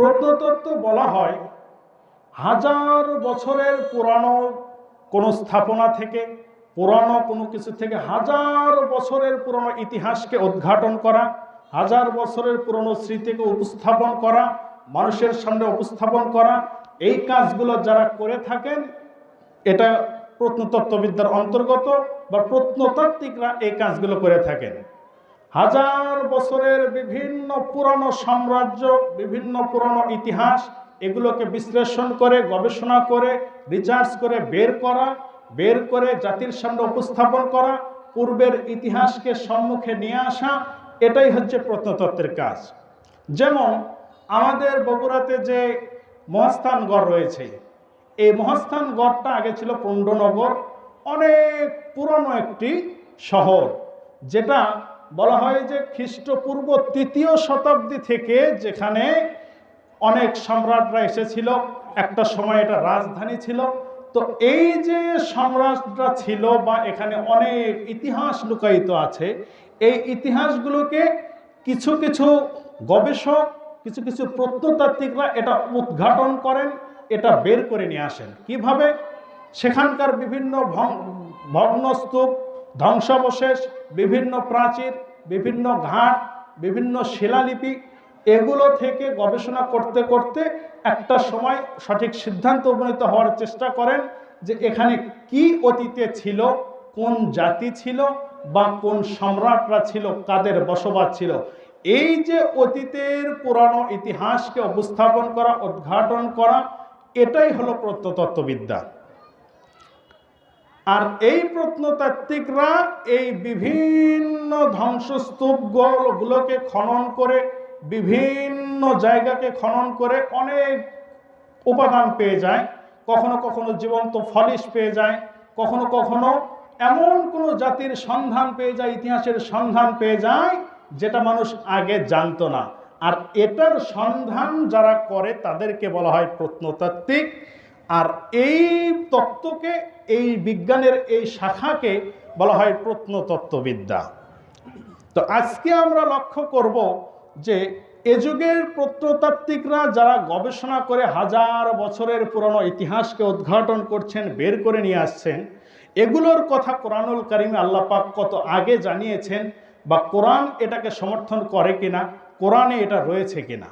প্রত্নতত্ত্ব বলা হয়, হাজার বছরের পুরানো কোনো স্থাপনা থেকে, পুরানো কোনো কিছু থেকে হাজার বছরের পুরনো ইতিহাসকে উদ্ঘাটন করা, হাজার বছরের পুরনো স্মৃতিকে উপস্থাপন করা, মানুষের সামনে উপস্থাপন করা, এই কাজগুলো যারা করে থাকেন, এটা প্রত্নতত্ত্ববিদ্যার অন্তর্গত বা প্রত্নতাত্ত্বিকরা এই কাজগুলো করে থাকেন। হাজার বছরের বিভিন্ন পুরনো সাম্রাজ্য বিভিন্ন পুরনো ইতিহাস এগুলোকে বিশ্লেষণ করে, গবেষণা করে রিসার্চ করে বের করা, বের করে জাতির সামনে উপস্থাপন করা, পূর্বের ইতিহাসকে সম্মুখে নিয়ে আসা, এটাই হচ্ছে প্রত্নতত্ত্বের কাজ। যেমন আমাদের বগুড়াতে যে মহাস্থানগড় রয়েছে, এই মহাস্থানগড়টা আগে ছিল পুণ্ডনগর অনেক পুরনো একটি শহর, যেটা বলা হয় যে খ্রিস্টপূর্ব তৃতীয় শতাব্দী থেকে যেখানে অনেক সম্রাটরা এসেছিল, একটা সময় এটা রাজধানী ছিল। তো এই যে সম্রাটরা ছিল বা এখানে অনেক ইতিহাস লুকায়িত আছে, এই ইতিহাসগুলোকে কিছু কিছু গবেষক, কিছু কিছু প্রত্নতাত্ত্বিকরা এটা উদ্ঘাটন করেন, এটা বের করে নিয়ে আসেন। কীভাবে? সেখানকার বিভিন্ন ভগ্নস্তূপ ধ্বংসাবশেষ, বিভিন্ন প্রাচীর, বিভিন্ন ঘাট, বিভিন্ন শিলালিপি, এগুলো থেকে গবেষণা করতে করতে একটা সময় সঠিক সিদ্ধান্ত উপনীত হওয়ার চেষ্টা করেন যে এখানে কি অতীতে ছিল, কোন জাতি ছিল বা কোন সম্রাটরা ছিল, কাদের বসবাস ছিল। এই যে অতীতের পুরানো ইতিহাসকে উপস্থাপন করা, উদ্ঘাটন করা, এটাই হলো প্রত্নতত্ত্ববিদ্যা। আর এই প্রত্নতাত্ত্বিকরা এই বিভিন্ন ধ্বংসস্তূপগুলোকে খনন করে, বিভিন্ন জায়গাকে খনন করে অনেক উপাদান পেয়ে যায়। কখনো কখনো জীবন্ত ফলিশ পেয়ে যায়, কখনো কখনো এমন কোনো জাতির সন্ধান পেয়ে যায়, ইতিহাসের সন্ধান পেয়ে যায়, যেটা মানুষ আগে জানতো না। আর এটার সন্ধান যারা করে, তাদেরকে বলা হয় প্রত্নতাত্ত্বিক। আর এই তত্ত্বকে, এই বিজ্ঞানের এই শাখাকে বলা হয় প্রত্নতত্ত্ববিদ্যা। তো আজকে আমরা লক্ষ্য করব যে এ যুগের প্রত্নতাত্ত্বিকরা যারা গবেষণা করে হাজার বছরের পুরনো ইতিহাসকে উদ্ঘাটন করছেন, বের করে নিয়ে আসছেন, এগুলোর কথা কোরআনুল কারিমে আল্লাহ পাক কত আগে জানিয়েছেন বা কোরআন এটাকে সমর্থন করে কিনা, কোরআনে এটা রয়েছে কিনা।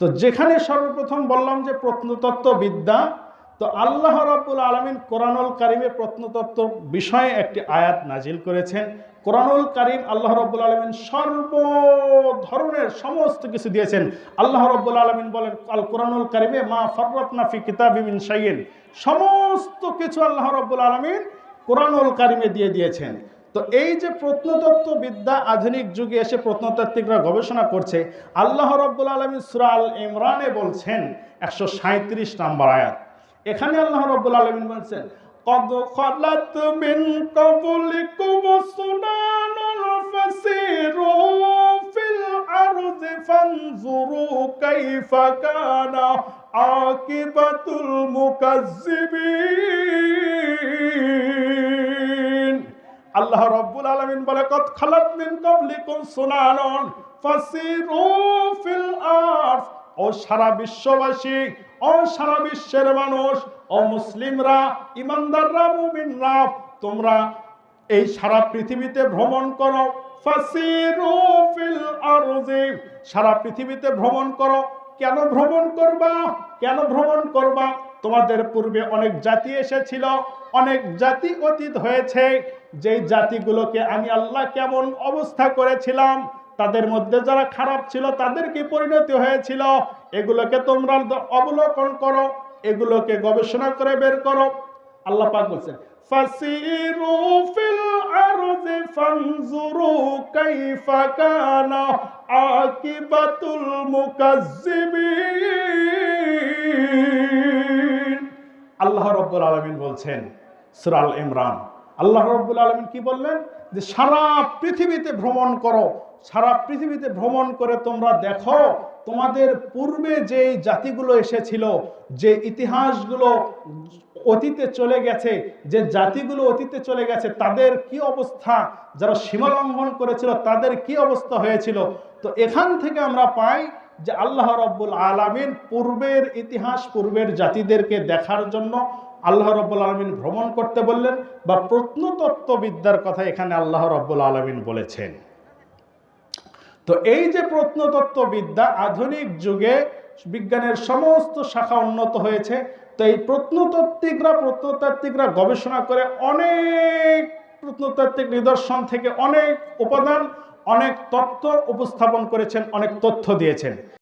তো যেখানে সর্বপ্রথম বললাম যে প্রত্নতত্ত্ব বিদ্যা তো আল্লাহ রাব্বুল আলমিন কোরআনুল কারিমে প্রত্নতত্ত্ব বিষয়ে একটি আয়াত নাজিল করেছেন। কোরআনুল কারিম আল্লাহ রব্বুল আলমিন সর্ব ধরনের সমস্ত কিছু দিয়েছেন। আল্লাহ রব্বুল আলমিন বলেন, আল কোরআনুল কারিমে মা ফররতনা ফি কিতাবিমিন সাইয়েন সমস্ত কিছু আল্লাহ রব্বুল আলমিন কোরআনুল কারিমে দিয়ে দিয়েছেন। তো এই যে প্রত্নতত্ত্ব বিদ্যা আধুনিক যুগে এসে প্রত্নতাত্ত্বিকরা গবেষণা করছে, আল্লাহ রব্বুল আলমী সুরাল ইমরানে বলছেন, একশো সাঁত্রিশ নাম্বার আয়াত। এখানে আল্লাহ রব্বুল আলমিন বলছেন قد خلت من قبلكم السنان فسيروا في الأرض فانظروا كيف كان عاقبة المكذبين আল্লাহ রব্বুল আলমিন বলে কত খালাত মিন কবলিকুম সুনানন ফাসিরু ফিল আর্থ ও সারা বিশ্ববাসী, ও সারা বিশ্বের মানুষ, ও মুসলিমরা, ইমানদাররা, মুমিনরা, তোমরা এই সারা পৃথিবীতে ভ্রমণ করো। সারা পৃথিবীতে ভ্রমণ করো। কেন ভ্রমণ করবা? কেন ভ্রমণ করবা? তোমাদের পূর্বে অনেক জাতি এসেছিল, অনেক জাতি অতীত হয়েছে। যেই জাতিগুলোকে আমি আল্লাহ কেমন অবস্থা করেছিলাম তাদের মধ্যে যারা খারাপ ছিল তাদের কি পরিণতি হয়েছিল। এগুলোকে তোমরা অবলোকন করো, এগুলোকে গবেষণা করে বের করো। আল্লাহ পাক বলছেন ফানজুরু কাইফা কানা আল্লাহ রব্বুল আলমিন বলছেন সুরাল ইমরান আল্লাহ রব্বুল আলমিন কি বললেন? যে সারা পৃথিবীতে ভ্রমণ করো, সারা পৃথিবীতে ভ্রমণ করে তোমরা দেখো, তোমাদের পূর্বে যে জাতিগুলো এসেছিল, যে ইতিহাসগুলো অতীতে চলে গেছে, যে জাতিগুলো অতীতে চলে গেছে, তাদের কি অবস্থা? যারা সীমা লঙ্ঘন করেছিল, তাদের কি অবস্থা হয়েছিল? তো এখান থেকে আমরা পাই যে আল্লাহ রব্বুল আলমিন পূর্বের ইতিহাস, পূর্বের জাতিদেরকে দেখার জন্য আল্লাহ রব্বুল আলমিন ভ্রমণ করতে বললেন বা প্রত্নতত্ত্ববিদ্যার কথা এখানে আল্লাহ রব্বুল আলমিন বলেছেন। তো এই যে প্রত্নতত্ত্ববিদ্যা আধুনিক যুগে বিজ্ঞানের সমস্ত শাখা উন্নত হয়েছে, তো এই প্রত্নতাত্ত্বিকরা প্রত্নতাত্ত্বিকরা গবেষণা করে অনেক প্রত্নতাত্ত্বিক নিদর্শন থেকে অনেক উপাদান অনেক তত্ত্ব উপস্থাপন করেছেন অনেক তথ্য দিয়েছেন।